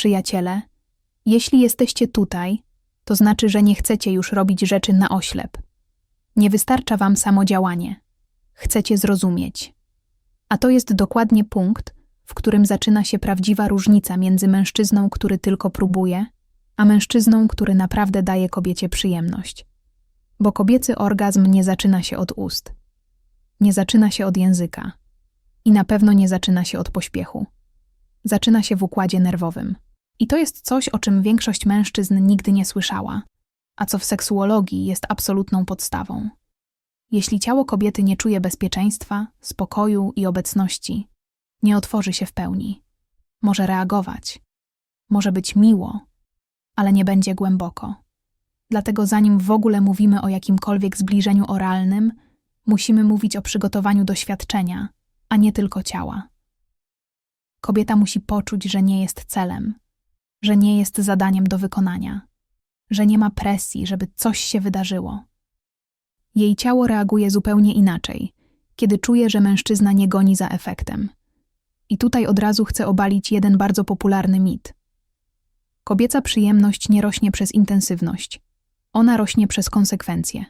przyjaciele, jeśli jesteście tutaj, to znaczy, że nie chcecie już robić rzeczy na oślep. Nie wystarcza wam samo działanie. Chcecie zrozumieć. A to jest dokładnie punkt, w którym zaczyna się prawdziwa różnica między mężczyzną, który tylko próbuje, a mężczyzną, który naprawdę daje kobiecie przyjemność. Bo kobiecy orgazm nie zaczyna się od ust, nie zaczyna się od języka i na pewno nie zaczyna się od pośpiechu. Zaczyna się w układzie nerwowym. I to jest coś, o czym większość mężczyzn nigdy nie słyszała, a co w seksuologii jest absolutną podstawą. Jeśli ciało kobiety nie czuje bezpieczeństwa, spokoju i obecności, nie otworzy się w pełni. Może reagować, może być miło, ale nie będzie głęboko. Dlatego zanim w ogóle mówimy o jakimkolwiek zbliżeniu oralnym, musimy mówić o przygotowaniu doświadczenia, a nie tylko ciała. Kobieta musi poczuć, że nie jest celem, że nie jest zadaniem do wykonania, że nie ma presji, żeby coś się wydarzyło. Jej ciało reaguje zupełnie inaczej, kiedy czuje, że mężczyzna nie goni za efektem. I tutaj od razu chcę obalić jeden bardzo popularny mit. Kobieca przyjemność nie rośnie przez intensywność, ona rośnie przez konsekwencje.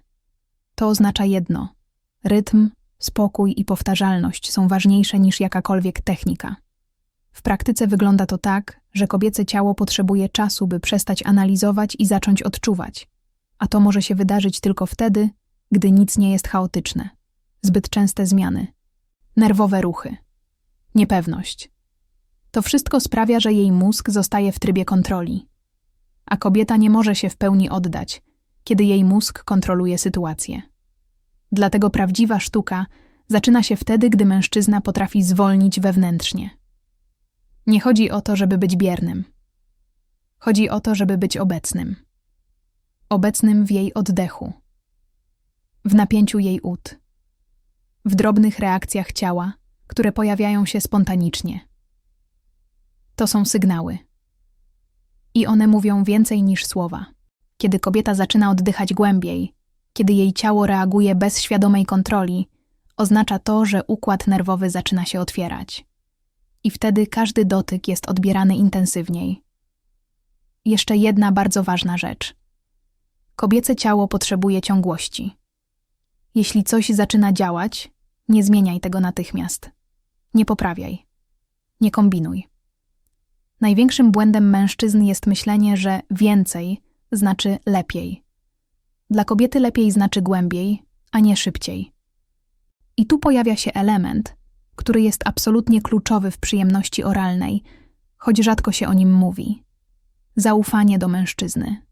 To oznacza jedno: rytm, spokój i powtarzalność są ważniejsze niż jakakolwiek technika. W praktyce wygląda to tak, że kobiece ciało potrzebuje czasu, by przestać analizować i zacząć odczuwać, a to może się wydarzyć tylko wtedy, gdy nic nie jest chaotyczne. Zbyt częste zmiany, nerwowe ruchy, niepewność. To wszystko sprawia, że jej mózg zostaje w trybie kontroli, a kobieta nie może się w pełni oddać, kiedy jej mózg kontroluje sytuację. Dlatego prawdziwa sztuka zaczyna się wtedy, gdy mężczyzna potrafi zwolnić wewnętrznie. Nie chodzi o to, żeby być biernym. Chodzi o to, żeby być obecnym. Obecnym w jej oddechu, w napięciu jej ud, w drobnych reakcjach ciała, które pojawiają się spontanicznie. To są sygnały. I one mówią więcej niż słowa. Kiedy kobieta zaczyna oddychać głębiej, kiedy jej ciało reaguje bez świadomej kontroli, oznacza to, że układ nerwowy zaczyna się otwierać. I wtedy każdy dotyk jest odbierany intensywniej. Jeszcze jedna bardzo ważna rzecz. Kobiece ciało potrzebuje ciągłości. Jeśli coś zaczyna działać, nie zmieniaj tego natychmiast. Nie poprawiaj. Nie kombinuj. Największym błędem mężczyzn jest myślenie, że więcej znaczy lepiej. Dla kobiety lepiej znaczy głębiej, a nie szybciej. I tu pojawia się element, który jest absolutnie kluczowy w przyjemności oralnej, choć rzadko się o nim mówi. Zaufanie do mężczyzny.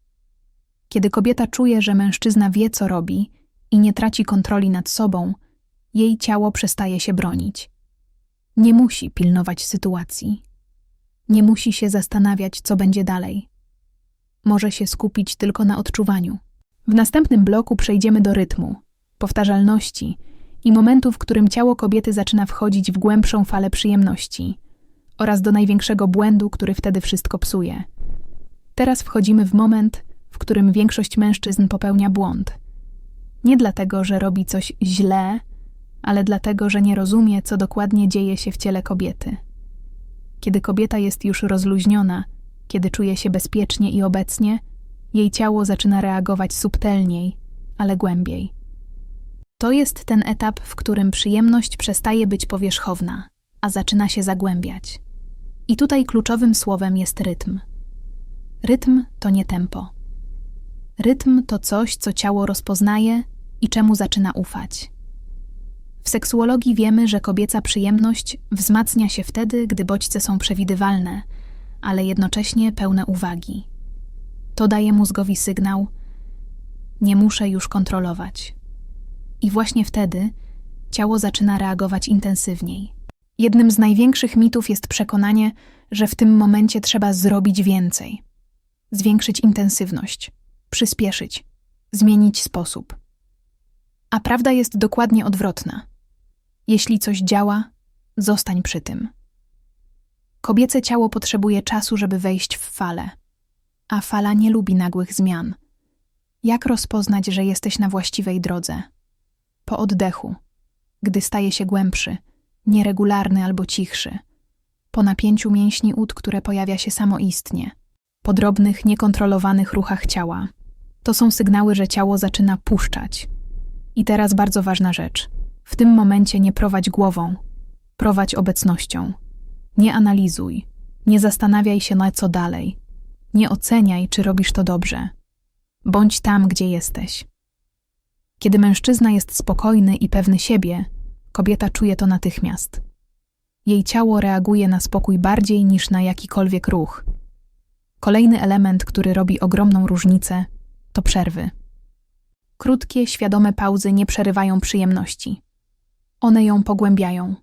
Kiedy kobieta czuje, że mężczyzna wie, co robi i nie traci kontroli nad sobą, jej ciało przestaje się bronić. Nie musi pilnować sytuacji. Nie musi się zastanawiać, co będzie dalej. Może się skupić tylko na odczuwaniu. W następnym bloku przejdziemy do rytmu, powtarzalności i momentu, w którym ciało kobiety zaczyna wchodzić w głębszą falę przyjemności oraz do największego błędu, który wtedy wszystko psuje. Teraz wchodzimy w moment, w którym większość mężczyzn popełnia błąd. Nie dlatego, że robi coś źle, ale dlatego, że nie rozumie, co dokładnie dzieje się w ciele kobiety. Kiedy kobieta jest już rozluźniona, kiedy czuje się bezpiecznie i obecnie, jej ciało zaczyna reagować subtelniej, ale głębiej. To jest ten etap, w którym przyjemność przestaje być powierzchowna, a zaczyna się zagłębiać. I tutaj kluczowym słowem jest rytm. Rytm to nie tempo. Rytm to coś, co ciało rozpoznaje i czemu zaczyna ufać. W seksuologii wiemy, że kobieca przyjemność wzmacnia się wtedy, gdy bodźce są przewidywalne, ale jednocześnie pełne uwagi. To daje mózgowi sygnał: Nie muszę już kontrolować. I właśnie wtedy ciało zaczyna reagować intensywniej. Jednym z największych mitów jest przekonanie, że w tym momencie trzeba zrobić więcej, zwiększyć intensywność, przyspieszyć, zmienić sposób. A prawda jest dokładnie odwrotna. Jeśli coś działa, zostań przy tym. Kobiece ciało potrzebuje czasu, żeby wejść w falę, a fala nie lubi nagłych zmian. Jak rozpoznać, że jesteś na właściwej drodze? Po oddechu, gdy staje się głębszy, nieregularny albo cichszy, po napięciu mięśni ud, które pojawia się samoistnie, po drobnych, niekontrolowanych ruchach ciała. To są sygnały, że ciało zaczyna puszczać. I teraz bardzo ważna rzecz. W tym momencie nie prowadź głową, prowadź obecnością. Nie analizuj, nie zastanawiaj się na co dalej. Nie oceniaj, czy robisz to dobrze. Bądź tam, gdzie jesteś. Kiedy mężczyzna jest spokojny i pewny siebie, kobieta czuje to natychmiast. Jej ciało reaguje na spokój bardziej niż na jakikolwiek ruch. Kolejny element, który robi ogromną różnicę, to przerwy. Krótkie, świadome pauzy nie przerywają przyjemności. One ją pogłębiają.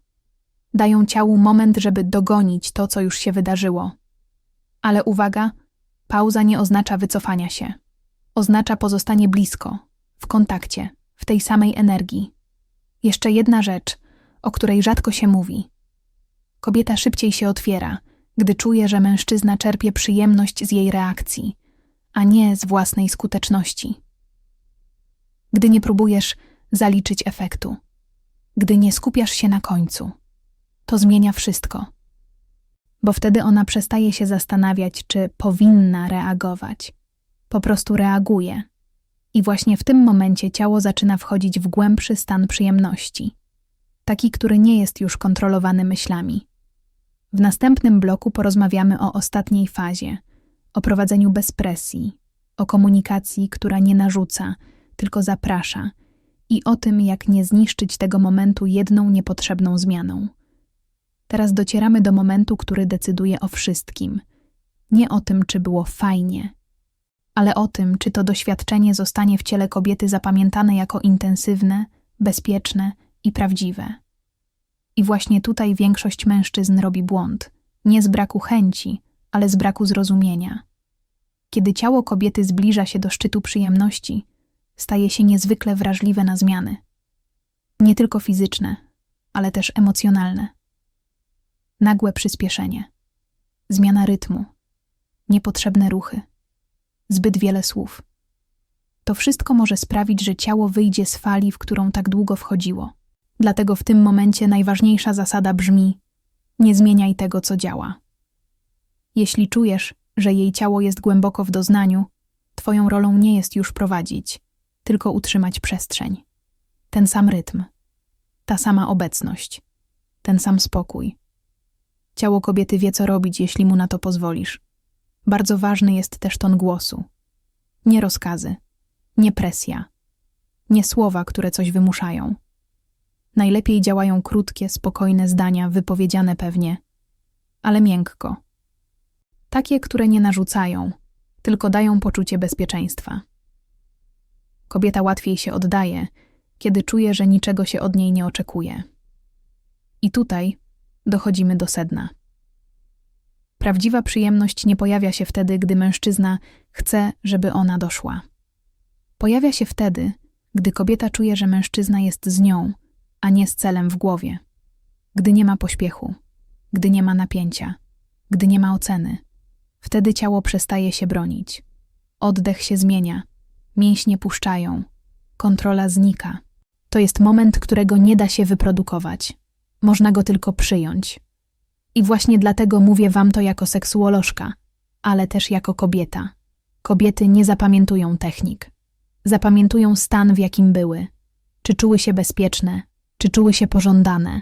Dają ciału moment, żeby dogonić to, co już się wydarzyło. Ale uwaga, pauza nie oznacza wycofania się. Oznacza pozostanie blisko, w kontakcie, w tej samej energii. Jeszcze jedna rzecz, o której rzadko się mówi. Kobieta szybciej się otwiera, gdy czuje, że mężczyzna czerpie przyjemność z jej reakcji, a nie z własnej skuteczności. Gdy nie próbujesz zaliczyć efektu, gdy nie skupiasz się na końcu, to zmienia wszystko. Bo wtedy ona przestaje się zastanawiać, czy powinna reagować. Po prostu reaguje. I właśnie w tym momencie ciało zaczyna wchodzić w głębszy stan przyjemności, taki, który nie jest już kontrolowany myślami. W następnym bloku porozmawiamy o ostatniej fazie, o prowadzeniu bez presji, o komunikacji, która nie narzuca, tylko zaprasza, i o tym, jak nie zniszczyć tego momentu jedną niepotrzebną zmianą. Teraz docieramy do momentu, który decyduje o wszystkim. Nie o tym, czy było fajnie, ale o tym, czy to doświadczenie zostanie w ciele kobiety zapamiętane jako intensywne, bezpieczne i prawdziwe. I właśnie tutaj większość mężczyzn robi błąd, nie z braku chęci, ale z braku zrozumienia. Kiedy ciało kobiety zbliża się do szczytu przyjemności, staje się niezwykle wrażliwe na zmiany. Nie tylko fizyczne, ale też emocjonalne. Nagłe przyspieszenie, zmiana rytmu, niepotrzebne ruchy, zbyt wiele słów. To wszystko może sprawić, że ciało wyjdzie z fali, w którą tak długo wchodziło. Dlatego w tym momencie najważniejsza zasada brzmi: nie zmieniaj tego, co działa. Jeśli czujesz, że jej ciało jest głęboko w doznaniu, twoją rolą nie jest już prowadzić, tylko utrzymać przestrzeń. Ten sam rytm, ta sama obecność, ten sam spokój. Ciało kobiety wie, co robić, jeśli mu na to pozwolisz. Bardzo ważny jest też ton głosu. Nie rozkazy, nie presja, nie słowa, które coś wymuszają. Najlepiej działają krótkie, spokojne zdania, wypowiedziane pewnie, ale miękko. Takie, które nie narzucają, tylko dają poczucie bezpieczeństwa. Kobieta łatwiej się oddaje, kiedy czuje, że niczego się od niej nie oczekuje. I tutaj dochodzimy do sedna. Prawdziwa przyjemność nie pojawia się wtedy, gdy mężczyzna chce, żeby ona doszła. Pojawia się wtedy, gdy kobieta czuje, że mężczyzna jest z nią, a nie z celem w głowie. Gdy nie ma pośpiechu, gdy nie ma napięcia, gdy nie ma oceny, wtedy ciało przestaje się bronić. Oddech się zmienia, mięśnie puszczają, kontrola znika. To jest moment, którego nie da się wyprodukować. Można go tylko przyjąć. I właśnie dlatego mówię wam to jako seksuolożka, ale też jako kobieta. Kobiety nie zapamiętują technik. Zapamiętują stan, w jakim były. Czy czuły się bezpieczne, czy czuły się pożądane,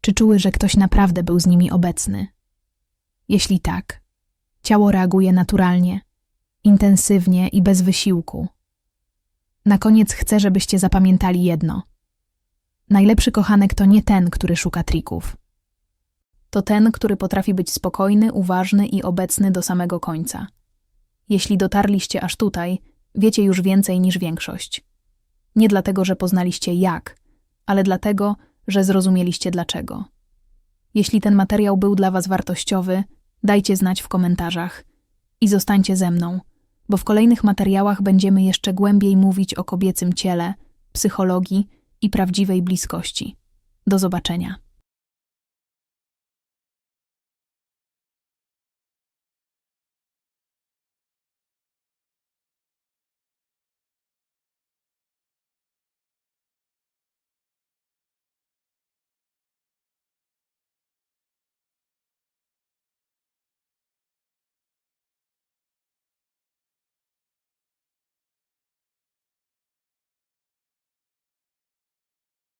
czy czuły, że ktoś naprawdę był z nimi obecny. Jeśli tak, ciało reaguje naturalnie, intensywnie i bez wysiłku. Na koniec chcę, żebyście zapamiętali jedno. Najlepszy kochanek to nie ten, który szuka trików to ten, który potrafi być spokojny, uważny i obecny do samego końca. Jeśli dotarliście aż tutaj, wiecie już więcej niż większość. Nie dlatego, że poznaliście jak, ale dlatego, że zrozumieliście dlaczego. Jeśli ten materiał był dla Was wartościowy, dajcie znać w komentarzach i zostańcie ze mną, bo w kolejnych materiałach będziemy jeszcze głębiej mówić o kobiecym ciele, psychologii i prawdziwej bliskości. Do zobaczenia.